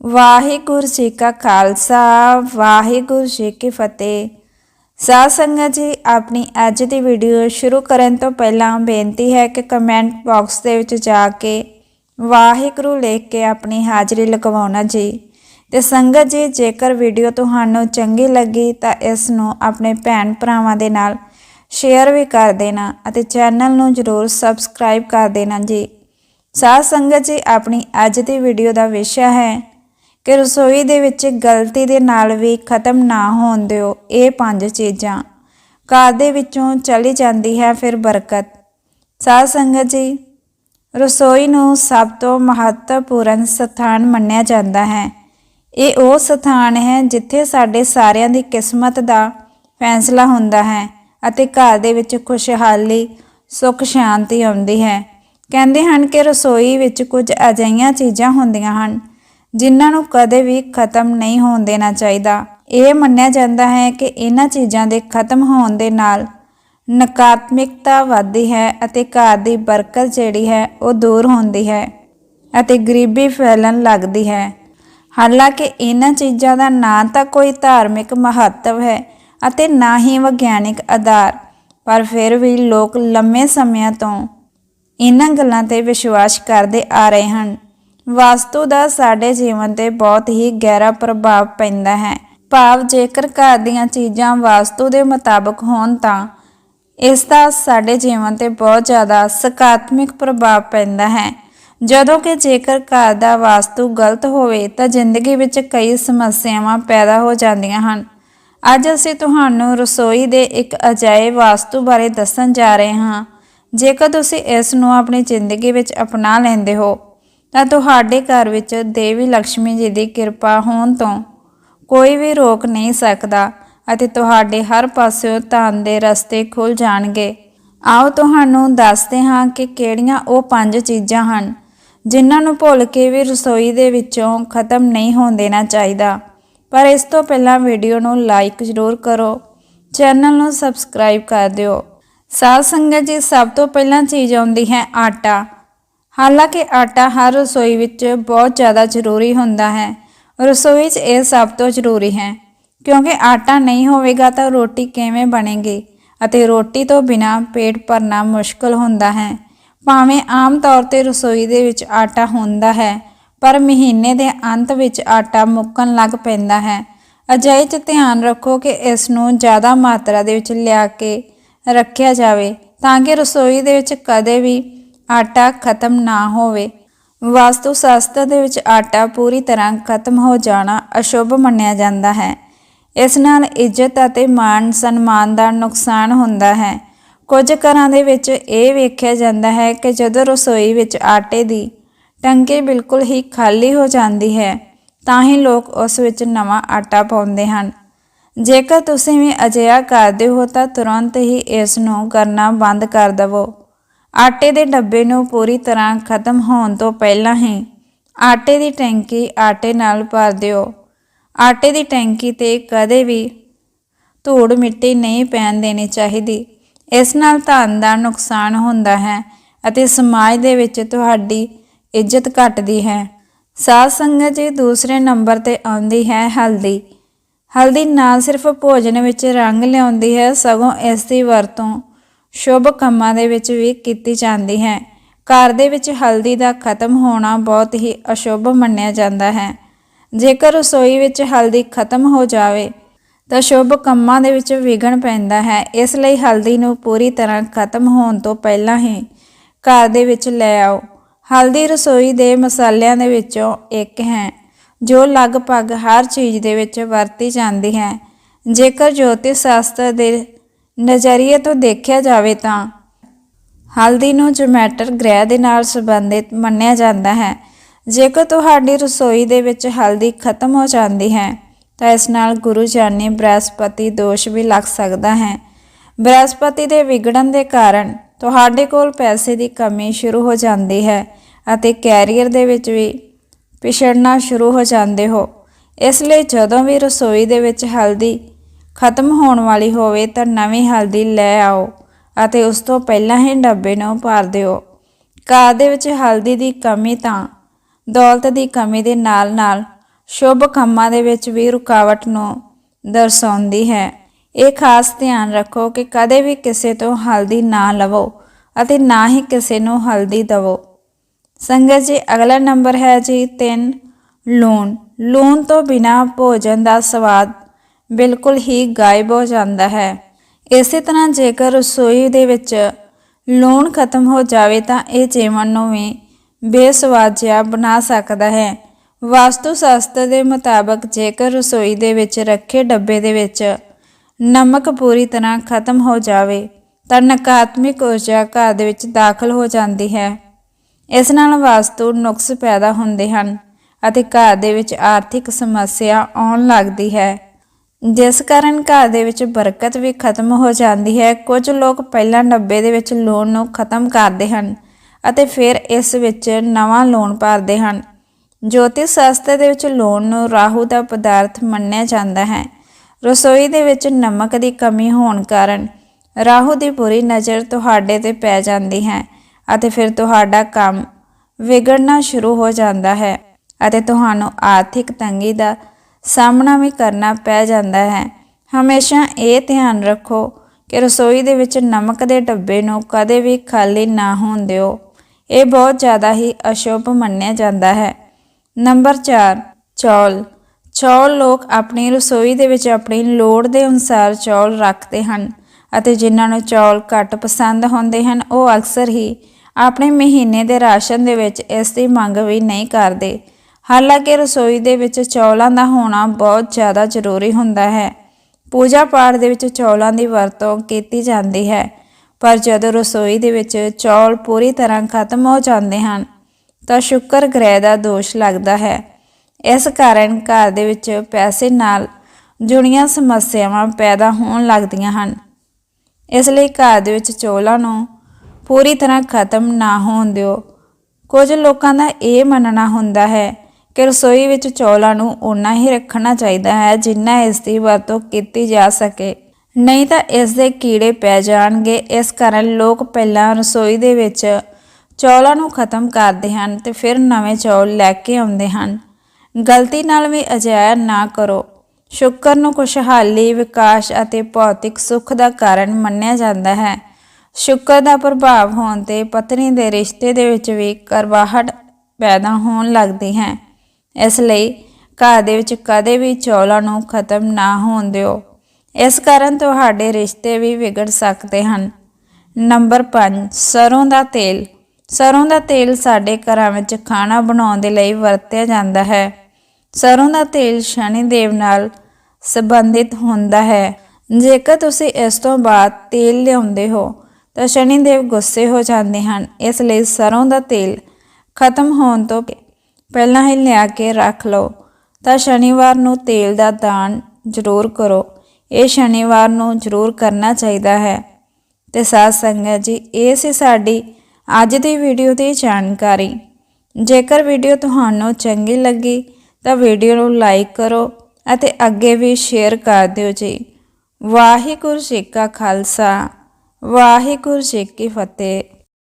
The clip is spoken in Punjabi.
ਵਾਹਿਗੁਰੂ ਜੀ ਕਾ ਖਾਲਸਾ, ਵਾਹਿਗੁਰੂ ਜੀ ਕੀ ਫਤਿਹ। ਸਾਧ ਸੰਗਤ ਜੀ, ਆਪਣੀ ਅੱਜ ਦੀ ਵੀਡੀਓ ਸ਼ੁਰੂ ਕਰਨ ਤੋਂ ਪਹਿਲਾਂ ਬੇਨਤੀ ਹੈ ਕਿ ਕਮੈਂਟ ਬਾਕਸ ਦੇ ਵਿੱਚ ਜਾ ਕੇ ਵਾਹਿਗੁਰੂ ਲਿਖ ਕੇ ਆਪਣੀ ਹਾਜ਼ਰੀ ਲਗਵਾਉਣਾ ਜੀ। ਤੇ ਸੰਗਤ ਜੀ, ਜੇਕਰ ਵੀਡੀਓ ਤੁਹਾਨੂੰ ਚੰਗੀ ਲੱਗੀ, ਤਾਂ ਇਸ ਨੂੰ ਆਪਣੇ ਭੈਣ ਭਰਾਵਾਂ ਦੇ ਨਾਲ ਸ਼ੇਅਰ ਵੀ ਕਰ ਦੇਣਾ ਅਤੇ ਚੈਨਲ ਨੂੰ ਜਰੂਰ ਸਬਸਕ੍ਰਾਈਬ ਕਰ ਦੇਣਾ ਜੀ। ਸਾਧ ਸੰਗਤ ਜੀ, ਆਪਣੀ ਅੱਜ ਦੀ ਵੀਡੀਓ ਦਾ ਵਿਸ਼ਾ ਹੈ ਕਿ ਰਸੋਈ ਦੇ ਵਿੱਚ ਗਲਤੀ ਦੇ ਨਾਲ ਵੀ ਖਤਮ ਨਾ ਹੋਣ ਦਿਓ, ਇਹ ਪੰਜ ਚੀਜ਼ਾਂ। ਘਰ ਦੇ ਵਿੱਚੋਂ ਚਲੀ ਜਾਂਦੀ ਹੈ ਫਿਰ ਬਰਕਤ। ਸਾਧ ਸੰਗਤ ਜੀ, ਰਸੋਈ ਨੂੰ ਸਭ ਤੋਂ ਮਹੱਤਵਪੂਰਨ ਸਥਾਨ ਮੰਨਿਆ ਜਾਂਦਾ ਹੈ। ਇਹ ਉਹ ਸਥਾਨ ਹੈ ਜਿੱਥੇ ਸਾਡੇ ਸਾਰਿਆਂ ਦੀ ਕਿਸਮਤ ਦਾ ਫੈਸਲਾ ਹੁੰਦਾ ਹੈ ਅਤੇ ਘਰ ਦੇ ਵਿੱਚ ਖੁਸ਼ਹਾਲੀ, ਸੁੱਖ ਸ਼ਾਂਤੀ ਆਉਂਦੀ ਹੈ। ਕਹਿੰਦੇ ਹਨ ਕਿ ਰਸੋਈ ਵਿੱਚ ਕੁਝ ਅਜਿਹੀਆਂ ਚੀਜ਼ਾਂ ਹੁੰਦੀਆਂ ਹਨ ਜਿਨ੍ਹਾਂ ਨੂੰ ਕਦੇ ਵੀ ਖਤਮ ਨਹੀਂ ਹੋਣ ਦੇਣਾ ਚਾਹੀਦਾ। ਇਹ ਮੰਨਿਆ ਜਾਂਦਾ ਹੈ ਕਿ ਇਹਨਾਂ ਚੀਜ਼ਾਂ ਦੇ ਖਤਮ ਹੋਣ ਦੇ ਨਾਲ ਨਕਾਰਾਤਮਕਤਾ ਵੱਧਦੀ ਹੈ ਅਤੇ ਘਰ ਦੀ ਬਰਕਤ ਜਿਹੜੀ ਹੈ ਉਹ ਦੂਰ ਹੁੰਦੀ ਹੈ ਅਤੇ ਗਰੀਬੀ ਫੈਲਣ ਲੱਗਦੀ ਹੈ। ਹਾਲਾਂਕਿ ਇਹਨਾਂ ਚੀਜ਼ਾਂ ਦਾ ਨਾ ਤਾਂ ਕੋਈ ਧਾਰਮਿਕ ਮਹੱਤਵ ਹੈ ਅਤੇ ਨਾ ਹੀ ਵਿਗਿਆਨਿਕ ਆਧਾਰ, ਪਰ ਫਿਰ ਵੀ ਲੋਕ ਲੰਮੇ ਸਮਿਆਂ ਤੋਂ ਇਹਨਾਂ ਗੱਲਾਂ ਤੇ ਵਿਸ਼ਵਾਸ ਕਰਦੇ ਆ ਰਹੇ ਹਨ। ਵਾਸਤੂ ਦਾ ਸਾਡੇ ਜੀਵਨ ਤੇ ਬਹੁਤ ਹੀ ਗਹਿਰਾ ਪ੍ਰਭਾਵ ਪੈਂਦਾ ਹੈ। ਭਾਵ ਜੇਕਰ ਘਰ ਦੀਆਂ ਚੀਜ਼ਾਂ ਵਾਸਤੂ ਦੇ ਮੁਤਾਬਕ ਹੋਣ ਤਾਂ ਇਸ ਦਾ ਸਾਡੇ ਜੀਵਨ ਤੇ ਬਹੁਤ ਜ਼ਿਆਦਾ ਸਕਾਰਾਤਮਕ ਪ੍ਰਭਾਵ ਪੈਂਦਾ ਹੈ। ਜਦੋਂ ਕਿ ਜੇਕਰ ਘਰ ਦਾ ਵਾਸਤੂ ਗਲਤ ਹੋਵੇ ਤਾਂ ਜ਼ਿੰਦਗੀ ਵਿੱਚ ਕਈ ਸਮੱਸਿਆਵਾਂ ਪੈਦਾ ਹੋ ਜਾਂਦੀਆਂ ਹਨ। ਅੱਜ ਅਸੀਂ ਤੁਹਾਨੂੰ ਰਸੋਈ ਦੇ ਇੱਕ ਅਜਾਇਬ ਵਾਸਤੂ ਬਾਰੇ ਦੱਸਣ ਜਾ ਰਹੇ ਹਾਂ। ਜੇਕਰ ਤੁਸੀਂ ਇਸ ਨੂੰ ਆਪਣੀ ਜ਼ਿੰਦਗੀ ਵਿੱਚ ਅਪਣਾ ਲੈਂਦੇ ਹੋ ਤਾਂ ਤੁਹਾਡੇ ਘਰ ਵਿੱਚ ਦੇਵੀ ਲక్ష్ਮੀ ਜੀ ਦੀ ਕਿਰਪਾ ਹੋਣ ਤੋਂ ਕੋਈ ਵੀ ਰੋਕ ਨਹੀਂ ਸਕਦਾ ਅਤੇ ਤੁਹਾਡੇ ਹਰ ਪਾਸਿਓਂ ਧਨ ਦੇ ਰਸਤੇ ਖੁੱਲ ਜਾਣਗੇ। ਆਓ ਤੁਹਾਨੂੰ ਦੱਸਦੇ ਹਾਂ ਕਿ ਕਿਹੜੀਆਂ ਉਹ ਪੰਜ ਚੀਜ਼ਾਂ ਹਨ ਜਿਨ੍ਹਾਂ ਨੂੰ ਭੁੱਲ ਕੇ ਵੀ ਰਸੋਈ ਦੇ ਵਿੱਚੋਂ ਖਤਮ ਨਹੀਂ ਹੋਣ ਦੇਣਾ ਚਾਹੀਦਾ। ਪਰ ਇਸ ਤੋਂ ਪਹਿਲਾਂ ਵੀਡੀਓ ਨੂੰ ਲਾਈਕ ਜ਼ਰੂਰ ਕਰੋ, ਚੈਨਲ ਨੂੰ ਸਬਸਕ੍ਰਾਈਬ ਕਰ ਦਿਓ। ਸਾਧ ਸੰਗਤ ਜੀ, ਸਭ ਤੋਂ ਪਹਿਲਾਂ ਚੀਜ਼ ਆਉਂਦੀ ਹੈ ਆਟਾ। ਹਾਲਾਂਕਿ ਆਟਾ ਹਰ ਰਸੋਈ ਵਿੱਚ ਬਹੁਤ ਜ਼ਿਆਦਾ ਜ਼ਰੂਰੀ ਹੁੰਦਾ ਹੈ। ਰਸੋਈ 'ਚ ਇਹ ਸਭ ਤੋਂ ਜ਼ਰੂਰੀ ਹੈ। ਕਿਉਂਕਿ ਆਟਾ ਨਹੀਂ ਹੋਵੇਗਾ ਤਾਂ ਰੋਟੀ ਕਿਵੇਂ ਬਣੇਗੀ ਅਤੇ ਰੋਟੀ ਤੋਂ ਬਿਨਾ ਪੇਟ ਭਰਨਾ ਮੁਸ਼ਕਲ ਹੁੰਦਾ ਹੈ। ਭਾਵੇਂ ਆਮ ਤੌਰ ਤੇ ਰਸੋਈ ਦੇ ਵਿੱਚ ਆਟਾ ਹੁੰਦਾ ਹੈ, ਪਰ ਮਹੀਨੇ ਦੇ ਅੰਤ ਵਿੱਚ ਆਟਾ ਮੁੱਕਣ ਲੱਗ ਪੈਂਦਾ ਹੈ। ਅਜਿਹੇ 'ਚ ਧਿਆਨ ਰੱਖੋ ਕਿ ਇਸ ਨੂੰ ਜ਼ਿਆਦਾ ਮਾਤਰਾ ਦੇ ਵਿੱਚ ਲਿਆ ਕੇ ਰੱਖਿਆ ਜਾਵੇ ਤਾਂ ਕਿ ਰਸੋਈ ਦੇ ਵਿੱਚ ਕਦੇ ਵੀ ਆਟਾ ਖਤਮ ਨਾ ਹੋਵੇ। ਵਾਸਤੂ ਸ਼ਾਸਤਰ ਦੇ ਵਿੱਚ ਆਟਾ ਪੂਰੀ ਤਰ੍ਹਾਂ ਖਤਮ ਹੋ ਜਾਣਾ ਅਸ਼ੁਭ ਮੰਨਿਆ ਜਾਂਦਾ ਹੈ। ਇਸ ਨਾਲ ਇੱਜ਼ਤ ਅਤੇ ਮਾਨ ਸਨਮਾਨ ਦਾ ਨੁਕਸਾਨ ਹੁੰਦਾ ਹੈ। ਕੁਝ ਘਰਾਂ ਦੇ ਵਿੱਚ ਇਹ ਵੇਖਿਆ ਜਾਂਦਾ ਹੈ ਕਿ ਜਦੋਂ ਰਸੋਈ ਵਿੱਚ ਆਟੇ ਦੀ ਟੰਕੀ ਬਿਲਕੁਲ ਹੀ ਖਾਲੀ ਹੋ ਜਾਂਦੀ ਹੈ, ਤਾਂ ਹੀ ਲੋਕ ਉਸ ਵਿੱਚ ਨਵਾਂ ਆਟਾ ਪਾਉਂਦੇ ਹਨ। ਜੇਕਰ ਤੁਸੀਂ ਵੀ ਅਜਿਹਾ ਕਰਦੇ ਹੋ ਤਾਂ ਤੁਰੰਤ ਹੀ ਇਸ ਨੂੰ ਕਰਨਾ ਬੰਦ ਕਰ ਦਿਵੋ। ਆਟੇ ਦੇ ਡੱਬੇ ਨੂੰ ਪੂਰੀ ਤਰ੍ਹਾਂ ਖਤਮ ਹੋਣ ਤੋਂ ਪਹਿਲਾਂ ਹੀ ਆਟੇ ਦੀ ਟੈਂਕੀ ਆਟੇ ਨਾਲ ਭਰ ਦਿਓ। ਆਟੇ ਦੀ ਟੈਂਕੀ ਤੇ ਕਦੇ ਵੀ ਧੂੜ ਮਿੱਟੀ ਨਹੀਂ ਪੈਣ ਦੇਣੀ ਚਾਹੀਦੀ। ਇਸ ਨਾਲ ਧਨ ਦਾ ਨੁਕਸਾਨ ਹੁੰਦਾ ਹੈ ਅਤੇ ਸਮਾਜ ਦੇ ਵਿੱਚ ਤੁਹਾਡੀ ਇੱਜ਼ਤ ਘਟਦੀ ਹੈ। ਸਾਧ ਸੰਗਤ ਜੀ ਦੂਸਰੇ ਨੰਬਰ ਤੇ ਆਉਂਦੀ ਹੈ ਹਲਦੀ। ਹਲਦੀ ਨਾ ਸਿਰਫ ਭੋਜਨ ਵਿੱਚ ਰੰਗ ਲਿਆਉਂਦੀ ਹੈ, ਸਗੋਂ ਇਸ ਦੀ ਵਰਤੋਂ ਸ਼ੁਭ ਕੰਮਾਂ ਦੇ ਵਿੱਚ ਵੀ ਕੀਤੀ ਜਾਂਦੀ ਹੈ। ਘਰ ਦੇ ਵਿੱਚ ਹਲਦੀ ਦਾ ਖਤਮ ਹੋਣਾ ਬਹੁਤ ਹੀ ਅਸ਼ੁਭ ਮੰਨਿਆ ਜਾਂਦਾ ਹੈ। ਜੇਕਰ ਰਸੋਈ ਵਿੱਚ ਹਲਦੀ ਖਤਮ ਹੋ ਜਾਵੇ, ਤਾਂ ਸ਼ੁਭ ਕੰਮਾਂ ਦੇ ਵਿੱਚ ਵਿਗਣ ਪੈਂਦਾ ਹੈ। ਇਸ ਲਈ ਹਲਦੀ ਨੂੰ ਪੂਰੀ ਤਰ੍ਹਾਂ ਖਤਮ ਹੋਣ ਤੋਂ ਪਹਿਲਾਂ ਹੀ ਘਰ ਦੇ ਵਿੱਚ ਲੈ ਆਓ। ਹਲਦੀ ਰਸੋਈ ਦੇ ਮਸਾਲਿਆਂ ਦੇ ਵਿੱਚੋਂ ਇੱਕ ਹੈ, ਜੋ ਲਗਭਗ ਹਰ ਚੀਜ਼ ਦੇ ਵਿੱਚ ਵਰਤੀ ਜਾਂਦੀ ਹੈ। ਜੇਕਰ ਜੋਤਿਸ਼ ਸ਼ਾਸਤਰ ਦੇ ਨਜ਼ਰੀਏ ਤੋਂ ਦੇਖਿਆ ਜਾਵੇ ਤਾਂ ਹਲਦੀ ਨੂੰ ਜਮੈਟਰ ਗ੍ਰਹਿ ਦੇ ਨਾਲ ਸੰਬੰਧਿਤ ਮੰਨਿਆ ਜਾਂਦਾ ਹੈ। ਜੇਕਰ ਤੁਹਾਡੀ ਰਸੋਈ ਦੇ ਵਿੱਚ ਹਲਦੀ ਖਤਮ ਹੋ ਜਾਂਦੀ ਹੈ, ਤਾਂ ਇਸ ਨਾਲ ਗੁਰੂ ਜਾਨੀ ਬ੍ਰਹਸਪਤੀ ਦੋਸ਼ ਵੀ ਲੱਗ ਸਕਦਾ ਹੈ। ਬ੍ਰਹਸਪਤੀ ਦੇ ਵਿਗੜਨ ਦੇ ਕਾਰਨ ਤੁਹਾਡੇ ਕੋਲ ਪੈਸੇ ਦੀ ਕਮੀ ਸ਼ੁਰੂ ਹੋ ਜਾਂਦੀ ਹੈ ਅਤੇ ਕੈਰੀਅਰ ਦੇ ਵਿੱਚ ਵੀ ਪਿਛੜਨਾ ਸ਼ੁਰੂ ਹੋ ਜਾਂਦੇ ਹੋ। ਇਸ ਲਈ ਜਦੋਂ ਵੀ ਰਸੋਈ ਦੇ ਵਿੱਚ ਹਲਦੀ ਖਤਮ ਹੋਣ ਵਾਲੀ ਹੋਵੇ ਤਾਂ ਨਵੀਂ ਹਲਦੀ ਲੈ ਆਓ ਅਤੇ ਉਸ ਤੋਂ ਪਹਿਲਾਂ ਹੀ ਡੱਬੇ ਨੂੰ ਭਰ ਦਿਓ। ਘਰ ਦੇ ਵਿੱਚ ਹਲਦੀ ਦੀ ਕਮੀ ਤਾਂ, ਦੌਲਤ ਦੀ ਕਮੀ ਦੇ ਨਾਲ-ਨਾਲ ਸ਼ੁਭ ਕੰਮਾਂ ਦੇ ਵਿੱਚ ਵੀ ਰੁਕਾਵਟ ਨੂੰ ਦਰਸਾਉਂਦੀ ਹੈ। ਇਹ ਖਾਸ ਧਿਆਨ ਰੱਖੋ ਕਿ ਕਦੇ ਵੀ ਕਿਸੇ ਤੋਂ ਹਲਦੀ ਨਾ ਲਵੋ ਅਤੇ ਨਾ ਹੀ ਕਿਸੇ ਨੂੰ ਹਲਦੀ ਦਵੋ। ਸੰਗਤ ਜੀ, ਅਗਲਾ ਨੰਬਰ ਹੈ ਜੀ 3 ਲੂਣ। ਲੂਣ ਤੋਂ ਬਿਨਾ ਭੋਜਨ ਦਾ ਸਵਾਦ ਬਿਲਕੁਲ ਹੀ ਗਾਇਬ ਹੋ ਜਾਂਦਾ ਹੈ। ਇਸੇ ਤਰ੍ਹਾਂ ਜੇਕਰ ਰਸੋਈ ਦੇ ਵਿੱਚ ਲੂਣ ਖਤਮ ਹੋ ਜਾਵੇ ਤਾਂ ਇਹ ਜੀਵਨ ਨੂੰ ਵੀ ਬੇਸਵਾਦ ਜਿਹਾ ਬਣਾ ਸਕਦਾ ਹੈ। ਵਾਸਤੂ ਸ਼ਾਸਤਰ ਦੇ ਮੁਤਾਬਕ ਜੇਕਰ ਰਸੋਈ ਦੇ ਵਿੱਚ ਰੱਖੇ ਡੱਬੇ ਦੇ ਵਿੱਚ ਨਮਕ ਪੂਰੀ ਤਰ੍ਹਾਂ ਖਤਮ ਹੋ ਜਾਵੇ ਤਾਂ ਨਕਾਰਾਤਮਕ ਊਰਜਾ ਘਰ ਦੇ ਵਿੱਚ ਦਾਖਲ ਹੋ ਜਾਂਦੀ ਹੈ। ਇਸ ਨਾਲ ਵਾਸਤੂ ਨੁਕਸ ਪੈਦਾ ਹੁੰਦੇ ਹਨ ਅਤੇ ਘਰ ਦੇ ਵਿੱਚ ਆਰਥਿਕ ਸਮੱਸਿਆ ਆਉਣ ਲੱਗਦੀ ਹੈ। ਜਿਸ ਕਾਰਨ ਘਰ ਦੇ ਵਿੱਚ ਬਰਕਤ ਵੀ ਖਤਮ ਹੋ ਜਾਂਦੀ ਹੈ, ਕੁਝ ਲੋਕ ਪਹਿਲਾਂ ਡੱਬੇ ਦੇ ਵਿੱਚ ਲੋਨ ਨੂੰ ਖਤਮ ਕਰਦੇ ਹਨ ਅਤੇ ਫਿਰ ਇਸ ਵਿੱਚ ਨਵਾਂ ਲੋਨ ਭਰਦੇ ਹਨ। ਜੋਤਿਸ਼ ਸ਼ਾਸਤਰ ਦੇ ਵਿੱਚ ਲੋਨ ਨੂੰ ਰਾਹੂ ਦਾ ਪਦਾਰਥ ਮੰਨਿਆ ਜਾਂਦਾ ਹੈ। ਰਸੋਈ ਦੇ ਵਿੱਚ ਨਮਕ ਦੀ ਕਮੀ ਹੋਣ ਕਾਰਨ ਰਾਹੂ ਦੀ ਬੁਰੀ ਨਜ਼ਰ ਤੁਹਾਡੇ ਤੇ ਪੈ ਜਾਂਦੀ ਹੈ ਅਤੇ ਫਿਰ ਤੁਹਾਡਾ ਕੰਮ ਵਿਗੜਨਾ ਸ਼ੁਰੂ ਹੋ ਜਾਂਦਾ ਹੈ ਅਤੇ ਤੁਹਾਨੂੰ ਆਰਥਿਕ ਤੰਗੀ ਦਾ ਸਾਹਮਣਾ ਵੀ ਕਰਨਾ ਪੈ ਜਾਂਦਾ ਹੈ। ਹਮੇਸ਼ਾ ਇਹ ਧਿਆਨ ਰੱਖੋ ਕਿ ਰਸੋਈ ਦੇ ਵਿੱਚ ਨਮਕ ਦੇ ਡੱਬੇ ਨੂੰ ਕਦੇ ਵੀ ਖਾਲੀ ਨਾ ਹੋਣ ਦਿਓ। ਇਹ ਬਹੁਤ ਜ਼ਿਆਦਾ ਹੀ ਅਸ਼ੁਭ ਮੰਨਿਆ ਜਾਂਦਾ ਹੈ। ਨੰਬਰ 4 ਚੌਲ। ਚੌਲ ਲੋਕ ਆਪਣੀ ਰਸੋਈ ਦੇ ਵਿੱਚ ਆਪਣੀ ਲੋੜ ਦੇ ਅਨੁਸਾਰ ਚੌਲ ਰੱਖਦੇ ਹਨ ਅਤੇ ਜਿਨ੍ਹਾਂ ਨੂੰ ਚੌਲ ਘੱਟ ਪਸੰਦ ਹੁੰਦੇ ਹਨ, ਉਹ ਅਕਸਰ ਹੀ ਆਪਣੇ ਮਹੀਨੇ ਦੇ ਰਾਸ਼ਨ ਦੇ ਵਿੱਚ ਇਸ ਦੀ ਮੰਗ ਵੀ ਨਹੀਂ ਕਰਦੇ। ਹਾਲਾਂਕਿ ਰਸੋਈ ਦੇ ਵਿੱਚ ਚੌਲਾਂ ਦਾ ਹੋਣਾ ਬਹੁਤ ਜ਼ਿਆਦਾ ਜ਼ਰੂਰੀ ਹੁੰਦਾ ਹੈ। ਪੂਜਾ ਪਾਠ ਦੇ ਵਿੱਚ ਚੌਲਾਂ ਦੀ ਵਰਤੋਂ ਕੀਤੀ ਜਾਂਦੀ ਹੈ, ਪਰ ਜਦੋਂ ਰਸੋਈ ਦੇ ਵਿੱਚ ਚੌਲ ਪੂਰੀ ਤਰ੍ਹਾਂ ਖਤਮ ਹੋ ਜਾਂਦੇ ਹਨ, ਤਾਂ ਸ਼ੁੱਕਰ ਗ੍ਰਹਿ ਦਾ ਦੋਸ਼ ਲੱਗਦਾ ਹੈ। ਇਸ ਕਾਰਨ ਘਰ ਦੇ ਵਿੱਚ ਪੈਸੇ ਨਾਲ ਜੁੜੀਆਂ ਸਮੱਸਿਆਵਾਂ ਪੈਦਾ ਹੋਣ ਲੱਗਦੀਆਂ ਹਨ। ਇਸ ਲਈ ਘਰ ਦੇ ਵਿੱਚ ਚੌਲਾਂ ਨੂੰ ਪੂਰੀ ਤਰ੍ਹਾਂ ਖਤਮ ਨਾ ਹੋਣ ਦਿਓ। ਕੁਝ ਲੋਕਾਂ ਦਾ ਇਹ ਮੰਨਣਾ ਹੁੰਦਾ ਹੈ ਕਿ ਰਸੋਈ ਵਿੱਚ ਚੌਲਾਂ ਨੂੰ ਓਨਾ ਹੀ ਰੱਖਣਾ ਚਾਹੀਦਾ ਹੈ ਜਿੰਨਾ ਇਸ ਦੀ ਵਰਤੋਂ ਕੀਤੀ ਜਾ ਸਕੇ। ਨਹੀਂ ਤਾਂ ਇਸ ਦੇ ਕੀੜੇ ਪੈ ਜਾਣਗੇ। ਇਸ ਕਾਰਨ ਲੋਕ ਪਹਿਲਾਂ ਰਸੋਈ ਦੇ ਵਿੱਚ ਚੌਲਾਂ ਨੂੰ ਖਤਮ ਕਰਦੇ ਹਨ ਤੇ ਫਿਰ ਨਵੇਂ ਚੌਲ ਲੈ ਕੇ ਆਉਂਦੇ ਹਨ। ਗਲਤੀ ਨਾਲ ਵੀ ਅਜਿਹਾ ਨਾ ਕਰੋ। ਸ਼ੁੱਕਰ ਨੂੰ ਖੁਸ਼ਹਾਲੀ, ਵਿਕਾਸ ਅਤੇ ਭੌਤਿਕ ਸੁੱਖ ਦਾ ਕਾਰਨ ਮੰਨਿਆ ਜਾਂਦਾ ਹੈ। ਸ਼ੁੱਕਰ ਦਾ ਪ੍ਰਭਾਵ ਹੋਣ ਤੇ ਪਤਨੀ ਦੇ ਰਿਸ਼ਤੇ ਦੇ ਵਿੱਚ ਵੀ ਕਰਵਾਹਟ ਪੈਦਾ ਹੋਣ ਲੱਗਦੀ ਹੈ। ਇਸ ਲਈ ਘਰ ਦੇ ਵਿੱਚ ਕਦੇ ਵੀ ਚੌਲਾਂ ਨੂੰ ਖਤਮ ਨਾ ਹੋਣ ਦਿਓ। ਇਸ ਕਾਰਨ ਤੁਹਾਡੇ ਰਿਸ਼ਤੇ ਵੀ ਵਿਗੜ ਸਕਦੇ ਹਨ। ਨੰਬਰ 5 ਸਰੋਂ ਦਾ ਤੇਲ। ਸਰੋਂ ਦਾ ਤੇਲ ਸਾਡੇ ਘਰਾਂ ਵਿੱਚ ਖਾਣਾ ਬਣਾਉਣ ਦੇ ਲਈ ਵਰਤਿਆ ਜਾਂਦਾ ਹੈ। ਸਰੋਂ ਦਾ ਤੇਲ ਸ਼ਨੀ ਦੇਵ ਨਾਲ ਸੰਬੰਧਿਤ ਹੁੰਦਾ ਹੈ। ਜੇਕਰ ਤੁਸੀਂ ਇਸ ਤੋਂ ਬਾਅਦ ਤੇਲ ਲਿਆਉਂਦੇ ਹੋ, ਤਾਂ ਸ਼ਨੀ ਦੇਵ ਗੁੱਸੇ ਹੋ ਜਾਂਦੇ ਹਨ। ਇਸ ਲਈ ਸਰੋਂ ਦਾ ਤੇਲ ਖਤਮ ਹੋਣ ਤੋਂ ਪਹਿਲਾਂ ਹੀ ਲਿਆ ਕੇ ਰੱਖ ਲਓ। ਤਾਂ ਸ਼ਨੀਵਾਰ ਨੂੰ ਤੇਲ ਦਾ ਦਾਨ ਜ਼ਰੂਰ ਕਰੋ। ਇਹ ਸ਼ਨੀਵਾਰ ਨੂੰ ਜ਼ਰੂਰ ਕਰਨਾ ਚਾਹੀਦਾ ਹੈ। ਤੇ ਸਾਧ ਸੰਗਤ ਜੀ, ਇਹ ਸੀ ਸਾਡੀ ਅੱਜ ਦੀ ਵੀਡੀਓ ਦੀ ਜਾਣਕਾਰੀ। ਜੇਕਰ ਵੀਡੀਓ ਤੁਹਾਨੂੰ ਚੰਗੀ ਲੱਗੀ, ਤਾਂ ਵੀਡੀਓ ਨੂੰ ਲਾਈਕ ਕਰੋ ਅਤੇ ਅੱਗੇ ਵੀ ਸ਼ੇਅਰ ਕਰ ਦਿਓ ਜੀ। ਵਾਹਿਗੁਰੂ ਜੀ ਕਾ ਖਾਲਸਾ, ਵਾਹਿਗੁਰੂ ਜੀ ਕੀ ਫਤਿਹ।